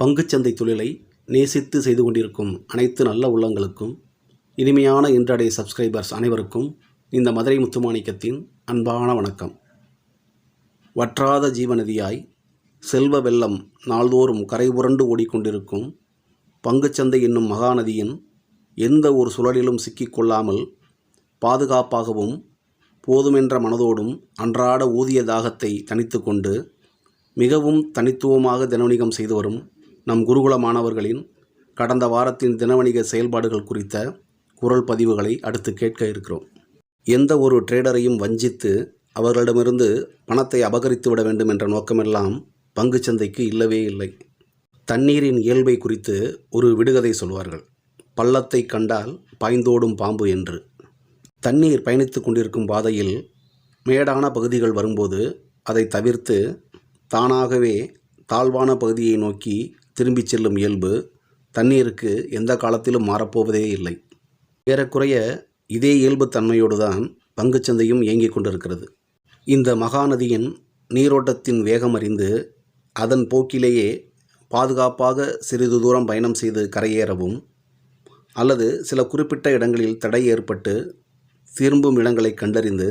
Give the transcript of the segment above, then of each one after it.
பங்குச்சந்தை தொழிலை நேசித்து செய்து கொண்டிருக்கும் அனைத்து நல்ல உள்ளங்களுக்கும் இனிமையான இன்றடை சப்ஸ்கிரைபர்ஸ் அனைவருக்கும் இந்த மதுரை முத்துமாணிக்கத்தின் அன்பான வணக்கம். வற்றாத ஜீவநதியாய் செல்வ வெள்ளம் நாள்தோறும் கரை புரண்டு ஓடிக்கொண்டிருக்கும் பங்குச்சந்தை என்னும் மகாநதியின் எந்த ஒரு சுழலிலும் சிக்கிக்கொள்ளாமல் பாதுகாப்பாகவும் போதுமென்ற மனதோடும் அன்றாட ஊதிய தாகத்தை தணித்து கொண்டு மிகவும் தனித்துவமாக தினவணிகம் செய்து வரும் நம் குருகுல மாணவர்களின் கடந்த வாரத்தின் தினவணிக செயல்பாடுகள் குறித்த குரல் பதிவுகளை அடுத்து கேட்க இருக்கிறோம். எந்த ஒரு ட்ரேடரையும் வஞ்சித்து அவர்களிடமிருந்து பணத்தை அபகரித்து விட வேண்டும் என்ற நோக்கமெல்லாம் பங்குச்சந்தைக்கு இல்லவே இல்லை. தண்ணீரின் இயல்பை குறித்து ஒரு விடுகதை சொல்வார்கள். பள்ளத்தை கண்டால் பாய்ந்தோடும் பாம்பு என்று. தண்ணீர் பயணித்து கொண்டிருக்கும் பாதையில் மேடான பகுதிகள் வரும்போது அதை தவிர்த்து தானாகவே தாழ்வான பகுதியை நோக்கி திரும்பிச் செல்லும் இயல்பு தண்ணீருக்கு எந்த காலத்திலும் மாறப்போவதே இல்லை. ஏறக்குறைய இதே இயல்பு தன்மையோடு தான் பங்குச்சந்தையும் இயங்கிக் கொண்டிருக்கிறது. இந்த மகாநதியின் நீரோட்டத்தின் வேகம் அறிந்து அதன் போக்கிலேயே பாதுகாப்பாக சிறிது தூரம் பயணம் செய்து கரையேறவும் அல்லது சில குறிப்பிட்ட இடங்களில் தடை ஏற்பட்டு திரும்பும் இடங்களை கண்டறிந்து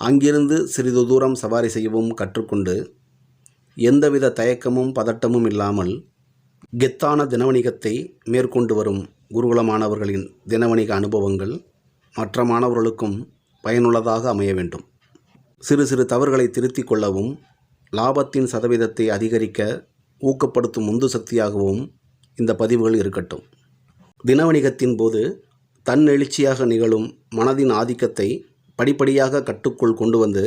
அங்கிருந்து சிறிது தூரம் சவாரி செய்யவும் கற்றுக்கொண்டு எந்தவித தயக்கமும் பதட்டமும் இல்லாமல் கெத்தான தினவணிகத்தை மேற்கொண்டு வரும் குருகுல மாணவர்களின் தினவணிக அனுபவங்கள் மற்ற மாணவர்களுக்கும் பயனுள்ளதாக அமைய வேண்டும். சிறு சிறு தவறுகளை திருத்திக் கொள்ளவும் லாபத்தின் சதவீதத்தை அதிகரிக்க ஊக்கப்படுத்தும் உந்து சக்தியாகவும் இந்த பதிவுகள் இருக்கட்டும். தினவணிகத்தின் போது தன்னெழுச்சியாக நிகழும் மனதின் ஆதிக்கத்தை படிப்படியாக கட்டுக்குள் கொண்டு வந்து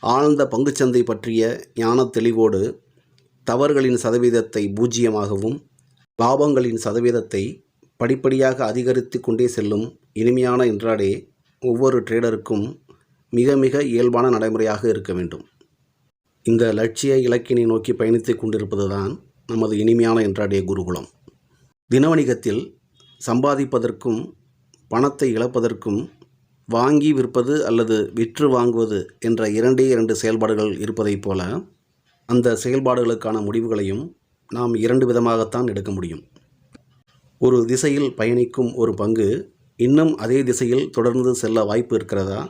ஆழ்ந்த பங்குச்சந்தை பற்றிய ஞானத் தெளிவோடு தவறுகளின் சதவீதத்தை பூஜ்ஜியமாகவும் லாபங்களின் சதவீதத்தை படிப்படியாக அதிகரித்து கொண்டே செல்லும் இனிமையான இன்றாடே ஒவ்வொரு ட்ரேடருக்கும் மிக மிக இயல்பான நடைமுறையாக இருக்க வேண்டும். இந்த லட்சிய இலக்கினை நோக்கி பயணித்து கொண்டிருப்பது தான் நமது இனிமையான இன்றாடே குருகுலம். தினவணிகத்தில் சம்பாதிப்பதற்கும் பணத்தை இழப்பதற்கும் வாங்கி விற்பது அல்லது விற்று வாங்குவது என்ற இரண்டே இரண்டு செயல்பாடுகள் இருப்பதைப் போல அந்த செயல்பாடுகளுக்கான முடிவுகளையும் நாம் இரண்டு விதமாகத்தான் எடுக்க முடியும். ஒரு திசையில் பயணிக்கும் ஒரு பங்கு இன்னும் அதே திசையில் தொடர்ந்து செல்ல வாய்ப்பு இருக்கிறதா?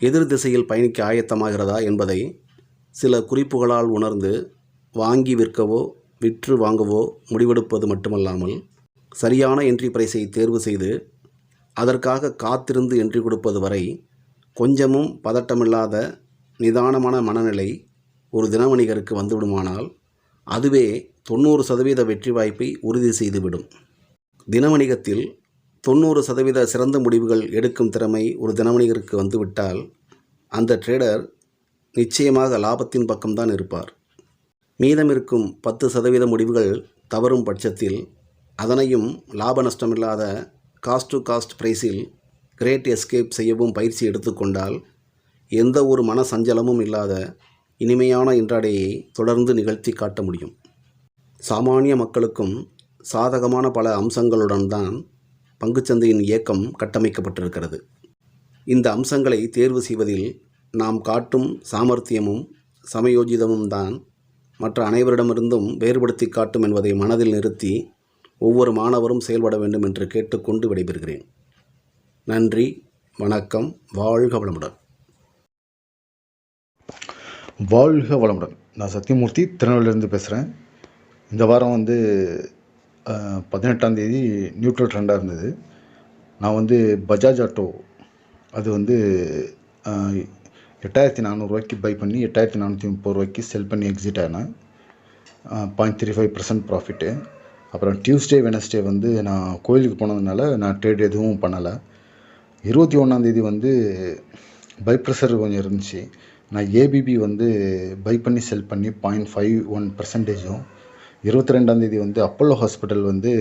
எதிர் திசையில் பயணிக்க ஆயத்தமாகிறதா என்பதை சில குறிப்புகளால் உணர்ந்து வாங்கி விற்கவோ விற்று வாங்கவோ முடிவெடுப்பது மட்டுமல்லாமல் சரியான என்ட்ரி பிரைஸை தேர்வு செய்து அதற்காக காத்திருந்து என்ட்ரி கொடுப்பது வரை கொஞ்சமும் பதட்டமில்லாத நிதானமான மனநிலை ஒரு தினவணிகருக்கு வந்துவிடுமானால் அதுவே தொண்ணூறு சதவீத வெற்றி வாய்ப்பை உறுதி செய்துவிடும். தினவணிகத்தில் தொண்ணூறு சதவீத சிறந்த முடிவுகள் எடுக்கும் திறமை ஒரு தினவணிகருக்கு வந்துவிட்டால் அந்த ட்ரேடர் நிச்சயமாக லாபத்தின் பக்கம்தான் இருப்பார். மீதம் இருக்கும் பத்து சதவீத முடிவுகள் தவறும் பட்சத்தில் அதனையும் லாப நஷ்டமில்லாத காஸ்ட் டு காஸ்ட் பிரைஸில் கிரேட் எஸ்கேப் செய்யவும் பயிற்சி எடுத்துக்கொண்டால் எந்த ஒரு மன சஞ்சலமும் இல்லாத இனிமையான இன்றாடையை தொடர்ந்து நிகழ்த்தி காட்ட முடியும். சாமானிய மக்களுக்கும் சாதகமான பல அம்சங்களுடன் தான் பங்குச்சந்தையின் இயக்கம் கட்டமைக்கப்பட்டிருக்கிறது. இந்த அம்சங்களை தேர்வு செய்வதில் நாம் காட்டும் சாமர்த்தியமும் சமயோஜிதமும் தான் மற்ற அனைவரிடமிருந்தும் வேறுபடுத்தி காட்டும் என்பதை மனதில் நிறுத்தி ஒவ்வொரு மாணவரும் செயல்பட வேண்டும் என்று கேட்டுக்கொண்டு விடைபெறுகிறேன். நன்றி வணக்கம் வாழ்க வளமுடன். வாழ்க வளமுடன். நான் சத்யமூர்த்தி திருநெல்வேலியிலேருந்து பேசுகிறேன் இந்த வாரம் வந்து பதினெட்டாம் தேதி நியூட்ரல் ட்ரெண்டாக இருந்தது. நான் வந்து பஜாஜ் ஆட்டோ அது வந்து எட்டாயிரத்தி நானூறுரூவாய்க்கு பை பண்ணி எட்டாயிரத்தி நானூற்றி முப்பது ரூபாய்க்கு செல் பண்ணி எக்ஸிட் ஆனேன். Point three five percent profit அப்புறம் டியூஸ்டே வெனஸ்டே வந்து நான் கோயிலுக்கு போனதுனால நான் ட்ரேட் எதுவும் பண்ணலை. இருபத்தி ஒன்றாந்தேதி வந்து பை ப்ரெஷர் கொஞ்சம் இருந்துச்சு. நான் ஏபிபி வந்து பை பண்ணி செல் பண்ணி பாயிண்ட் ஃபைவ் ஒன் பர்சன்டேஜும் இருபத்தி ரெண்டாந்தேதி வந்து அப்போலோ ஹாஸ்பிட்டல் வந்து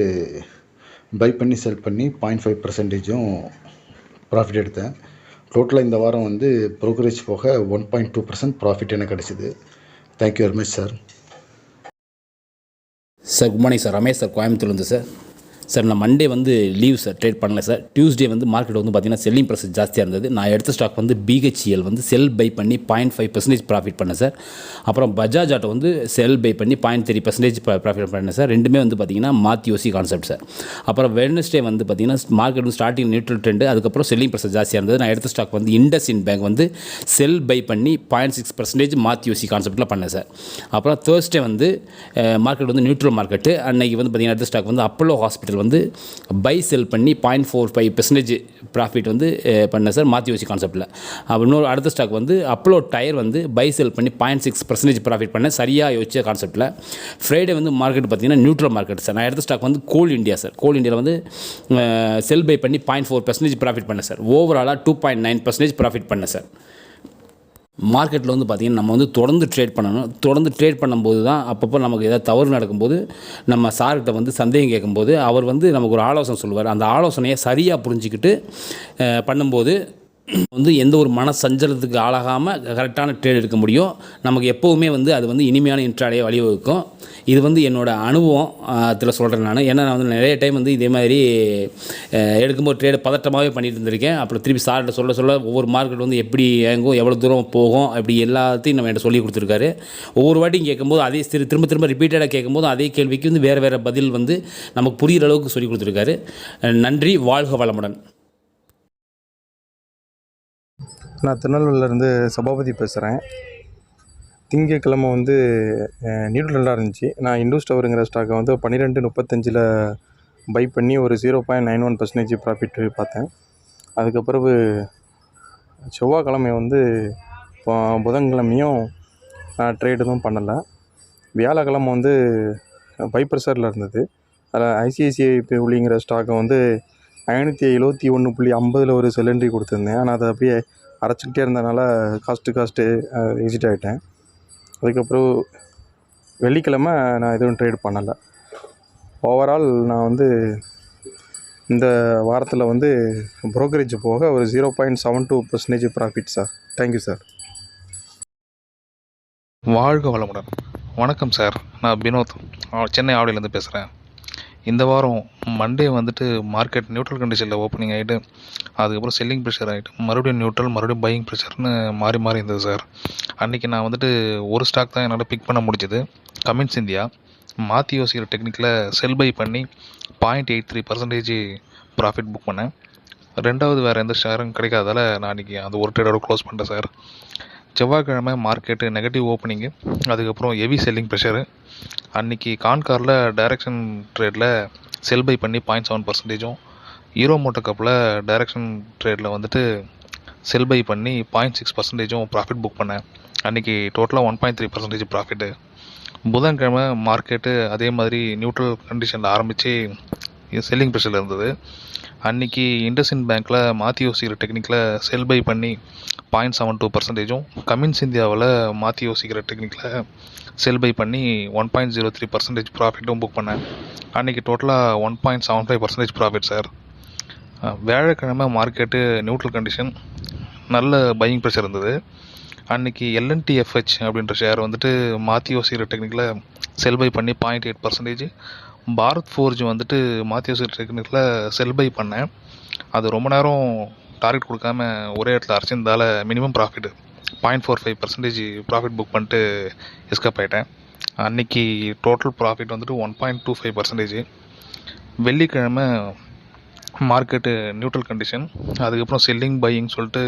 பை பண்ணி செல் பண்ணி பாயிண்ட் ஃபைவ் பர்சன்டேஜும் ப்ராஃபிட் எடுத்தேன். டோட்டலாக இந்த வாரம் வந்து ப்ரோக்கரேஜ் போக one point two percent profit எனக்கு கிடச்சிது. Thank you very much sir sir good morning sir Ramesh sir கோயம்புத்தூர்லேருந்து சார் சார் நான் மண்டே வந்து லீவ் சார் ட்ரேட் பண்ணல சார் டியூஸ்டே வந்து மார்க்கெட் வந்து பார்த்தீங்கன்னா செல்லிங் ப்ரைஸ் ஜாஸ்தியாக இருந்தது. நான் எடுத்த ஸ்டாக் வந்து பிஹெச்இஎல் வந்து செல் பை பண்ணி பாயிண்ட் ஃபைவ் பர்சன்டேஜ் ப்ராஃபிட் பண்ணேன் சார் அப்புறம் பஜாஜ் ஆட்டோ வந்து செல் பை பண்ணி பாயிண்ட் த்ரீ பர்சன்டேஜ் ப்ராஃபிட் பண்ணேன் சார் ரெண்டுமே வந்து பார்த்தீங்கன்னா மாத்தியோசி கான்செப்ட் சார் அப்புறம் வெட்னஸ்டே வந்து பார்த்தீங்கன்னா மார்க்கெட் வந்து ஸ்டார்டிங் நியூட்ரல் ட்ரெண்டு அதுக்கப்புறம் செல்லிங் ப்ரைஸ் ஜாஸ்தியாக இருந்தது. நான் எடுத்த ஸ்டாக் வந்து இண்டஸ் இன் பேங்க் வந்து செல் பை பண்ணி பாயிண்ட் சிக்ஸ் பர்சன்டேஜ் மாத்தியோசி கான்செப்ட்டில் பண்ணேன் சார் அப்புறம் தேர்ஸ்டே வந்து மார்க்கெட் வந்து நியூட்ரல் மார்க்கெட்டு அன்னைக்கு வந்து பார்த்தீங்கன்னா எடுத்த ஸ்டாக் வந்து அப்போலோ ஹாஸ்பிட்டல் வந்து பை செல் பண்ணி point four five percentage profit வந்து பண்ணேன் சார் வச்சு கான்செப்ட்டில் அப்புறம் இன்னொரு அடுத்த ஸ்டாக் வந்து அப்ளோ டயர் வந்து பை செல் பண்ணி பாயிண்ட் சிக்ஸ் பர்சன்டேஜ் ப்ராஃபிட் பண்ணேன் சரியாக யோசிச்ச கான்செப்ட்டில் ஃப்ரைடே வந்து மார்க்கெட் பார்த்தீங்கன்னா நியூட்ரல் மார்க்கெட் சார் நான் எடுத்த ஸ்டாக் வந்து கோல் இந்தியா சார் கோல் இண்டியாவில் வந்து செல் பை பண்ணி பாயிண்ட் ஃபோர் பர்சன்டேஜ் ப்ராஃபிட் பண்ணேன் சார் ஓவராலாக two point nine percentage profit பண்ணேன் சார் மார்க்கெட்டில் வந்து பார்த்திங்கன்னா நம்ம வந்து தொடர்ந்து ட்ரேட் பண்ணணும். தொடர்ந்து ட்ரேட் பண்ணும்போது தான் அப்பப்போ நமக்கு ஏதாவது தவறு நடக்கும்போது நம்ம சார்கிட்ட வந்து சந்தேகம் கேட்கும்போது அவர் வந்து நமக்கு ஒரு ஆலோசனை சொல்லுவார். அந்த ஆலோசனையை சரியாக புரிஞ்சுக்கிட்டு பண்ணும்போது வந்து எந்த ஒரு மன சஞ்சலத்துக்கு ஆளாகாமல் கரெக்டான ட்ரேட் எடுக்க முடியும். நமக்கு எப்போவுமே வந்து அது வந்து இனிமையான இன்ட்ராடே வழிவகுக்கும். இது வந்து என்னோடய அனுபவம் அதில் சொல்கிறேன் நான். ஏன்னா நான் வந்து நிறைய டைம் வந்து இதே மாதிரி எடுக்கும்போது ட்ரேடு பதட்டமாகவே பண்ணிட்டு இருந்திருக்கேன். அப்புறம் திருப்பி சார்கிட்ட சொல்ல சொல்ல ஒவ்வொரு மார்க்கெட் வந்து எப்படி இயங்கும் எவ்வளோ தூரம் போகும் அப்படி எல்லாத்தையும் நம்ம என்கிட்ட சொல்லி கொடுத்துருக்காரு. ஒவ்வொரு வாட்டியும் கேட்கும்போது அதே திரு திரும்ப திரும்ப ரிப்பீட்டடாக கேட்கும்போது அதே கேள்விக்கு வந்து வேறு வேறு பதில் வந்து நமக்கு புரிகிற அளவுக்கு சொல்லி கொடுத்துருக்காரு. நன்றி வாழ்க வளமுடன். நான் திருநெல்வேலியிலேருந்து சபாபதி பேசுகிறேன். திங்கக்கிழமை வந்து நியூட்ரலாக இருந்துச்சு. நான் இண்டூஸ் டவருங்கிற ஸ்டாக்கை வந்து பன்னிரெண்டு முப்பத்தஞ்சில் பை பண்ணி ஒரு zero point nine one percentage profit பார்த்தேன். அதுக்கப்பிறகு செவ்வாய்க்கிழமை வந்து இப்போ புதன்கிழமையும் நான் ட்ரேட் எதுவும் பண்ணலை. வியாழக்கிழமை வந்து பை ப்ரெஷரில் இருந்தது. அதில் ஐசிஐசிஐ புள்ளிங்கிற ஸ்டாக்கை வந்து ஐநூற்றி எழுபத்தி ஒன்று புள்ளி ஐம்பதில் ஒரு செலண்ட்ரி கொடுத்துருந்தேன். ஆனால் அதை அப்படியே அரைச்சிக்கிட்டே இருந்தனால காஸ்ட்டு காஸ்ட்டு எக்ஸிட் ஆகிட்டேன் அதுக்கப்புறம் வெள்ளிக்கிழமை நான் எதுவும் ட்ரேட் பண்ணலை. ஓவரால் நான் வந்து இந்த வாரத்தில் வந்து புரோக்கரேஜ் போக ஒரு zero point seven two percentage profit sir thank you sir வாழ்க வளமுடன். வணக்கம் சார் நான் வினோத். சென்னை ஆவடியிலேருந்து பேசுகிறேன் இந்த வாரம் மண்டே வந்துட்டு மார்க்கெட் நியூட்ரல் கண்டிஷனில் ஓப்பனிங் ஆகிட்டு அதுக்கப்புறம் செல்லிங் ப்ரெஷர் ஆகிட்டு மறுபடியும் நியூட்ரல் மறுபடியும் பையிங் ப்ரெஷர்னு மாறி மாறி இருந்தது சார் அன்றைக்கி நான் வந்துட்டு ஒரு ஸ்டாக் தான் என்னால் பிக் பண்ண முடிஞ்சது. கமின்ஸ் இந்தியா மாற்றி யோசிக்கிற டெக்னிக்கில் செல் பை பண்ணி point eight three percentage profit book பண்ணேன். ரெண்டாவது வேறு எந்த ஷேரும் கிடைக்காதால நான் அன்றைக்கி அந்த ஒரு ட்ரேடோட க்ளோஸ் பண்ணிட்டேன் சார் செவ்வாய்க்கிழமை மார்க்கெட்டு நெகட்டிவ் ஓப்பனிங்கு அதுக்கப்புறம் ஹெவி செல்லிங் ப்ரெஷரு அன்றைக்கி கான்காரில் டைரக்ஷன் ட்ரேடில் செல் பை பண்ணி பாயிண்ட் செவன் பர்சன்டேஜும் ஹீரோ மோட்டோ கப்பில் டைரக்ஷன் ட்ரேடில் வந்துட்டு செல் பை பண்ணி பாயிண்ட் சிக்ஸ் பர்சன்டேஜும் ப்ராஃபிட் புக் பண்ணேன். அன்றைக்கி டோட்டலாக one point three percentage profit புதன்கிழமை மார்க்கெட்டு அதே மாதிரி நியூட்ரல் கண்டிஷனில் ஆரம்பித்து செல்லிங் ப்ரெஷரில் இருந்தது. அன்றைக்கி இண்டஸ்இன் பேங்க்கில் மாற்றி யோசிக்கிற டெக்னிக்கில் செல் பை பண்ணி பாயிண்ட் செவன் டூ பர்சன்டேஜும் கமின்ஸ் இந்தியாவில் மாற்றி யோசிக்கிற டெக்னிக்கில் செல் பை பண்ணி one point zero three percentage ப்ராஃபிட்டும் book பண்ணேன். அன்றைக்கி டோட்டலாக one point seven five percentage profit sir வியாழக்கிழமை மார்க்கெட்டு நியூட்ரல் கண்டிஷன் நல்ல பையிங் ப்ரெஷர் இருந்தது. அன்றைக்கி எல்என்டிஎஃப்ஹெச் அப்படின்ற ஷேர் வந்துட்டு மாற்றி யோசிக்கிற டெக்னிக்கில் செல் பை பண்ணி point eight percentage Bharat forge வந்துட்டு மாற்றி டெக்னிக்கில் செல் பை பண்ணேன். அது ரொம்ப நேரம் டார்கெட் கொடுக்காம ஒரே இடத்துல அரைச்சிருந்தால minimum profit point four five percentage profit book பண்ணிட்டு எஸ்கப் ஆகிட்டேன் அன்றைக்கி டோட்டல் ப்ராஃபிட் வந்துட்டு one point two five percentage வெள்ளிக்கிழமை மார்க்கெட்டு நியூட்ரல் கண்டிஷன் அதுக்கப்புறம் செல்லிங் பையிங் சொல்லிட்டு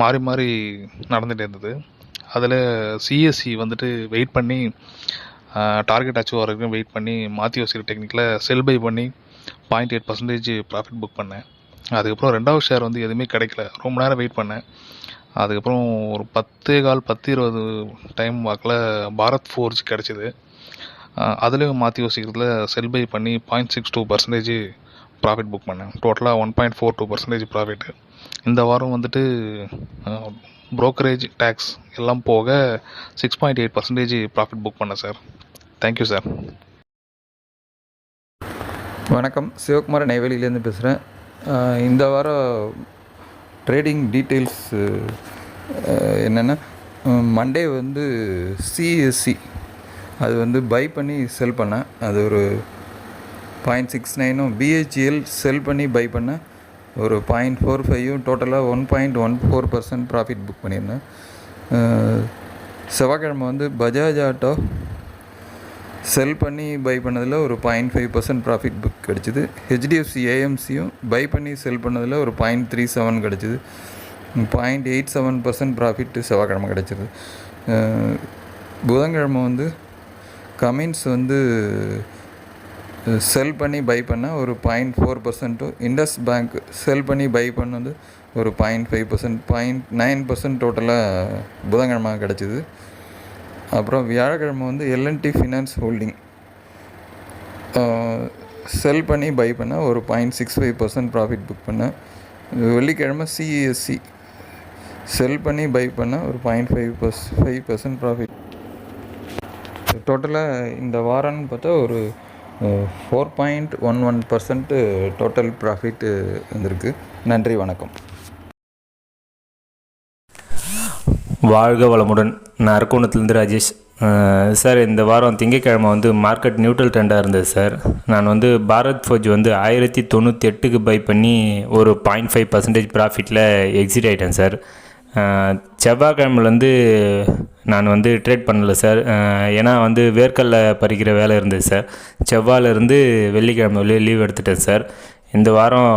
மாறி மாறி நடந்துகிட்டே இருந்தது. அதில் சிஎஸ்சி வந்துட்டு வெயிட் பண்ணி டார்கெட் அச்சீவ் வரைக்கும் வெயிட் பண்ணி மாற்றி யோசிக்கிற டெக்னிக்கில் செல் பை பண்ணி point eight percentage profit book பண்ணேன். அதுக்கப்புறம் ரெண்டாவது ஷேர் வந்து எதுவுமே கிடைக்கல. ரொம்ப நேரம் வெயிட் பண்ணேன். அதுக்கப்புறம் ஒரு பத்தே கால் பத்து இருபது டைம் வாக்கில் பாரத் ஃபோர்ஜ் கிடச்சிது. அதுலேயும் மாற்றி யோசிக்கிறதுல செல் பை பண்ணி point six two percentage profit book பண்ணேன். டோட்டலாக one point four two percentage profit இந்த வாரம் வந்துட்டு ப்ரோக்கரேஜ் டேக்ஸ் எல்லாம் போக six point eight percentage profit book பண்ணேன் சார் தேங்க்யூ சார் வணக்கம். சிவகுமார் நெய்வேலியிலேருந்து பேசுகிறேன் இந்த வாரம் ட்ரேடிங் டீட்டெயில்ஸ் என்னென்னா மண்டே வந்து சிஎஸ்சி அது வந்து பை பண்ணி செல் பண்ணேன். அது ஒரு பாயிண்ட் சிக்ஸ் நைனும் பிஹெச்இஎல் செல் பண்ணி பை பண்ணேன். ஒரு பாயிண்ட் ஃபோர் ஃபைவும் டோட்டலாக one point one four percent profit book பண்ணியிருந்தேன். செவ்வாய்க்கிழமை வந்து பஜாஜ் ஆட்டோ செல் பண்ணி பை பண்ணதில் ஒரு point five percent profit book கிடச்சிது. ஹெச்டிஎஃப்சி ஏஎம்சியும் பை பண்ணி செல் பண்ணதில் ஒரு பாயிண்ட் த்ரீ செவன் கிடச்சிது. Point eight seven percent profit செவ்வாய்க்கிழமை கிடச்சிது. புதன்கிழமை வந்து கமின்ஸ் வந்து செல் பண்ணி பை பண்ண ஒரு பாயிண்ட் ஃபோர் பர்சன்ட்டும் இண்டஸ் பேங்க் செல் பண்ணி பை பண்ணது ஒரு point five percent point nine percent டோட்டலாக புதன்கிழமை கிடச்சிது. அப்புறம் வியாழக்கிழமை வந்து எல்என்டி ஃபினான்ஸ் ஹோல்டிங் செல் பண்ணி பை பண்ண ஒரு point six five percent profit book பண்ணேன் வெள்ளிக்கிழமை சிஎஸ்சி செல் பண்ணி பை பண்ண ஒரு point five per five percent profit டோட்டலாக இந்த வாரம்னு பார்த்தா ஒரு four point one one percent total profit வந்திருக்கு. நன்றி வணக்கம். வாழ்க வளமுடன். நான் அரக்கோணத்துலேருந்து ராஜேஷ். சார் இந்த வாரம் திங்கக்கிழமை வந்து மார்க்கெட் நியூட்ரல் ட்ரெண்டாக இருந்தது சார். நான் வந்து பாரத் ஃபோஜ் வந்து ஆயிரத்தி தொண்ணூற்றி எட்டுக்கு பை பண்ணி ஒரு பாயிண்ட் ஃபைவ் பர்சன்டேஜ் ப்ராஃபிட்டில் எக்ஸிட் ஆகிட்டேன் சார். செவ்வாய்க்கிழமைலேருந்து நான் வந்து ட்ரேட் பண்ணல சார். ஏன்னா வந்து வேர்க்கல்ல பறிக்கிற வேலை இருந்தது சார். செவ்வாயிலேருந்து வெள்ளிக்கிழமை லீவ் எடுத்துட்டேன் சார். இந்த வாரம்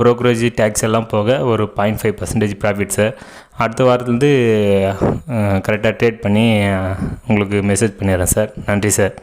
ப்ரோக்ரேஜ் டேக்ஸ் எல்லாம் போக ஒரு point five percentage profit sir. அடுத்த வாரத்துலேருந்து கரெக்டாக ட்ரேட் பண்ணி உங்களுக்கு மெசேஜ் பண்ணிடுறேன் சார். நன்றி சார்.